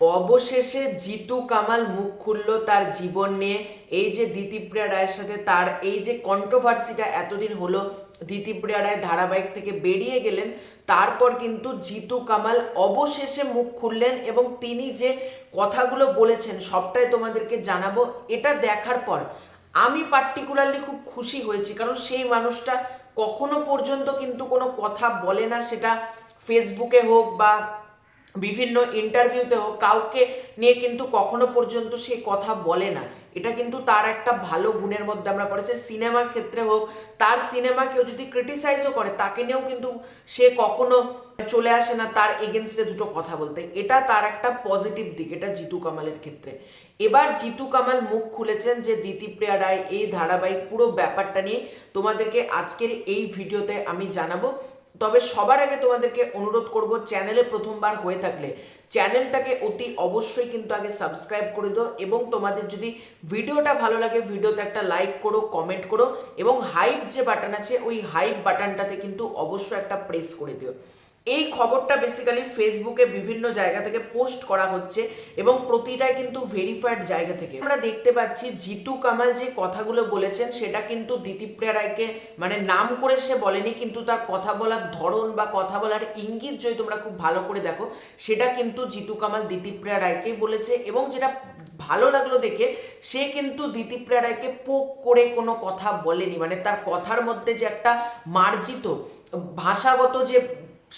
অবশেষে জিতু কামাল মুখ খুলল তার জীবন নিয়ে। এই যে দিতিপ্রিয়া রায়ের সাথে তার এই যে কন্ট্রোভার্সিটা এতদিন হলো দিতিপ্রিয়া রায় ধারাবাহিক থেকে বেরিয়ে গেলেন, তারপর কিন্তু জিতু কামাল অবশেষে মুখ খুললেন এবং তিনি যে কথাগুলো বলেছেন, সবটাই তোমাদেরকে জানাব, এটা দেখার পর আমি পার্টিকুলারলি খুব খুশি হয়েছি, কারণ সেই মানুষটা কখনো পর্যন্ত কিন্তু কোনো কথা বলে না, সেটা ফেসবুকে হোক বা বিভিন্ন ইন্টারভিউতে হোক কাউকে নিয়ে কিন্তু কখনো পর্যন্ত সে কথা বলে না। এটা কিন্তু তার একটা ভালো গুণের মধ্যে আমরা পড়েছি। সিনেমার ক্ষেত্রে হোক, তার সিনেমা কেউ যদি ক্রিটিসাইজও করে, তাকে নিয়েও কিন্তু সে কখনো চলে আসে না তার এগেনস্টে দুটো কথা বলতে। এটা তার একটা পজিটিভ দিক, এটা জিতু কামালের ক্ষেত্রে। এবার জিতু কামাল মুখ খুলেছেন যে দিতিপ্রিয়া রায়, এই ধারাবাহিক পুরো ব্যাপারটা নিয়ে তোমাদেরকে আজকের এই ভিডিওতে আমি জানাব। তবে সবার আগে তোমাদেরকে অনুরোধ করব চ্যানেলে প্রথমবার হয়ে থাকলে চ্যানেলটাকে অতি অবশ্যই কিন্তু আগে সাবস্ক্রাইব করে দাও এবং তোমাদের যদি ভিডিওটা ভালো লাগে, ভিডিওতে একটা লাইক করো কমেন্ট করো এবং হাইপ যে বাটন আছে, ওই হাইপ বাটনটাতে কিন্তু অবশ্যই একটা প্রেস করে দিও। এই খবরটা বেসিক্যালি ফেসবুকে বিভিন্ন জায়গা থেকে পোস্ট করা হচ্ছে এবং প্রতিটাই কিন্তু ভেরিফাইড জায়গা থেকে। আমরা দেখতে পাচ্ছি জিতু কামাল যে কথাগুলো বলেছেন, সেটা কিন্তু দিতিপ্রিয়া রায়কে মানে নাম করে সে বলেনি, কিন্তু তার কথা বলার ধরন বা কথা বলার ইঙ্গিত যদি তোমরা খুব ভালো করে দেখো, সেটা কিন্তু জিতু কামাল দিতিপ্রিয়া রায়কেই বলেছে এবং যেটা ভালো লাগল দেখে, সে কিন্তু দিতিপ্রিয়া রায়কে পোক করে কোনো কথা বলেনি। মানে তার কথার মধ্যে যে একটা মার্জিত, ভাষাগত যে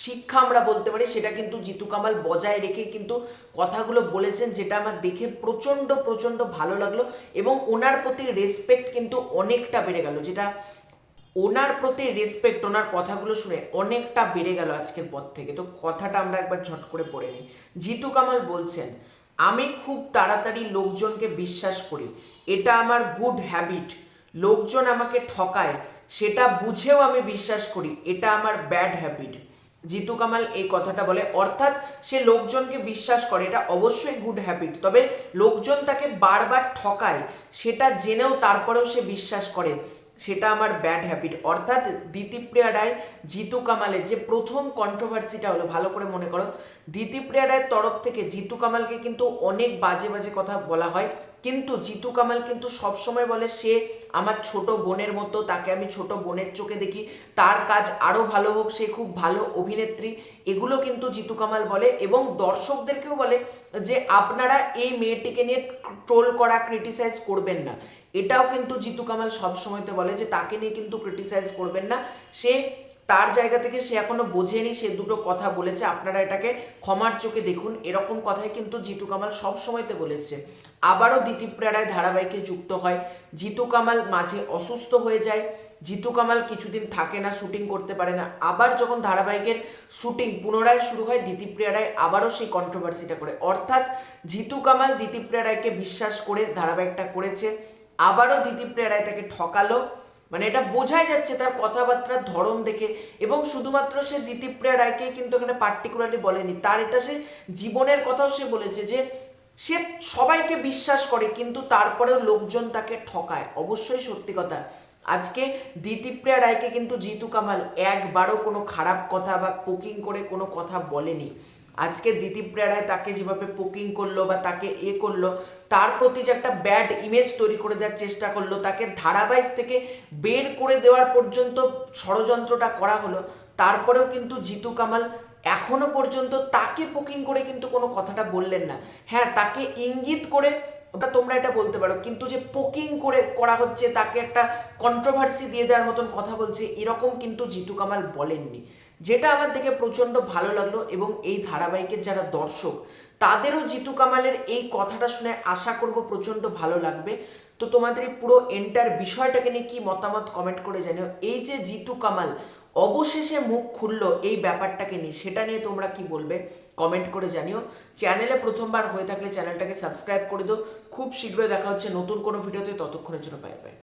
শিক্ষা আমরা বলতে পারি, সেটা কিন্তু জিতু কামাল বজায় রেখে কিন্তু কথাগুলো বলেছেন, যেটা আমার দেখে প্রচণ্ড প্রচণ্ড ভালো লাগল এবং ওনার প্রতি রেসপেক্ট কিন্তু অনেকটা বেড়ে গেল। যেটা ওনার প্রতি রেসপেক্ট ওনার কথাগুলো শুনে অনেকটা বেড়ে গেল আজকের পর থেকে। তো কথাটা আমরা একবার ঝট করে পড়ে নিই। জিতু কামাল বলছেন, আমি খুব তাড়াতাড়ি লোকজনকে বিশ্বাস করি। এটা আমার গুড হ্যাবিট লোকজন আমাকে ঠকায়, সেটা বুঝেও আমি বিশ্বাস করি। এটা আমার ব্যাড হ্যাবিট জিতু কামাল এই কথাটা বলে। অর্থাৎ সে লোকজনকে বিশ্বাস করে, এটা অবশ্যই গুড হ্যাবিট তবে লোকজন তাকে বারবার ঠকায়, সেটা জেনেও তারপরেও সে বিশ্বাস করে। সেটা আমার ব্যাড হ্যাবিট অর্থাৎ দ্বিতীপ্রিয়া রায়, জিতু কামালের যে প্রথম কন্ট্রোভার্সিটা হলো, ভালো করে মনে করো, দ্বিতীপ্রিয়া রায়ের তরফ থেকে জিতু কামালকে কিন্তু অনেক বাজে বাজে কথা বলা হয়। কিন্তু জিতু কামাল কিন্তু সবসময় বলে, সে আমার ছোট বোনের মতো, তাকে আমি ছোট বোনের চোখে দেখি। তার কাজ আরও ভালো হোক, সে খুব ভালো অভিনেত্রী। এগুলো কিন্তু জিতু কামাল বলে এবং দর্শকদেরকেও বলে যে, আপনারা এই মেয়েটিকে নিয়ে ট্রোল করা ক্রিটিসাইজ করবেন না। এটাও কিন্তু জিতু কামাল সবসময়তে বলে যে তাকে নিয়ে কিন্তু ক্রিটিসাইজ করবেন না। সে তার জায়গা থেকে সে এখনও বোঝেনি, সে দুটো কথা বলেছে। আপনারা এটাকে ক্ষমার চোখে দেখুন। এরকম কথাই কিন্তু জিতু কামাল সব সময়তে বলে বলেছে আবারও দিতিপ্রিয়া রায় ধারাবাহিকে যুক্ত হয়। জিতু কামাল মাঝে অসুস্থ হয়ে যায়। জিতু কামাল কিছুদিন থাকে না, শুটিং করতে পারে না। আবার যখন ধারাবাহিকের শুটিং পুনরায় শুরু হয় দিতিপ্রিয়া রায় আবারও সেই কন্ট্রোভার্সিটা করে। অর্থাৎ জিতু কামাল দিতিপ্রিয়া রায়কে বিশ্বাস করে ধারাবাহিকটা করেছে। আবারও দিতিপ্রিয়া রায় তাকে ঠকালো। মানে এটা বোঝাই যাচ্ছে তার কথাবার্তার ধরন দেখে এবং শুধুমাত্র সে দিতিপ্রিয়া রায়কে কিন্তু এখানে পার্টিকুলারলি বলেনি, তার এটা সে জীবনের কথাও সে বলেছে যে সে সবাইকে বিশ্বাস করে কিন্তু তারপরেও লোকজন তাকে ঠকায়। অবশ্যই সত্যি কথা। আজকে দিতিপ্রিয়া রায়কে কিন্তু জিতু কামাল একবারও কোনো খারাপ কথা বা পোকিং করে কোনো কথা বলেনি। আজকে দিতিপ্রিয়া রায় তাকে যেভাবে পোকিং করল বা তাকে এ করল, তার প্রতি যে একটা ব্যাড ইমেজ তৈরি করে দেওয়ার চেষ্টা করল, তাকে ধারাবাহিক থেকে বের করে দেওয়ার পর্যন্ত ষড়যন্ত্রটা করা হলো, তারপরেও কিন্তু জিতু কামাল এখনও পর্যন্ত তাকে পোকিং করে কিন্তু কোনো কথাটা বললেন না। হ্যাঁ তাকে ইঙ্গিত করে ওটা তোমরা এটা বলতে পারো। কিন্তু যে পোকিং করে করা হচ্ছে, তাকে একটা কন্ট্রোভার্সি দিয়ে দেওয়ার মতন কথা বলছে, এরকম কিন্তু জিতু কামাল বলেননি। যেটা আমার দেখে প্রচণ্ড ভালো লাগল এবং এই ধারাবাহিকের যারা দর্শক, তাদেরও জিতু কামালের এই কথাটা শুনে আশা করব প্রচণ্ড ভালো লাগবে। তো তোমাদের এই পুরো এন্টার বিষয়টাকে নিয়ে কি মতামত কমেন্ট করে জানিও। এই যে জিতু কামাল অবশেষে মুখ খুলল এই ব্যাপারটাকে নিয়ে। সেটা নিয়ে তোমরা কি বলবে? কমেন্ট করে জানিও। চ্যানেলে প্রথমবার হয়ে থাকলে চ্যানেলটাকে সাবস্ক্রাইব করে দিও। খুব শীঘ্রই দেখা হচ্ছে নতুন কোনো ভিডিওতে ততক্ষণের জন্য পাই পাই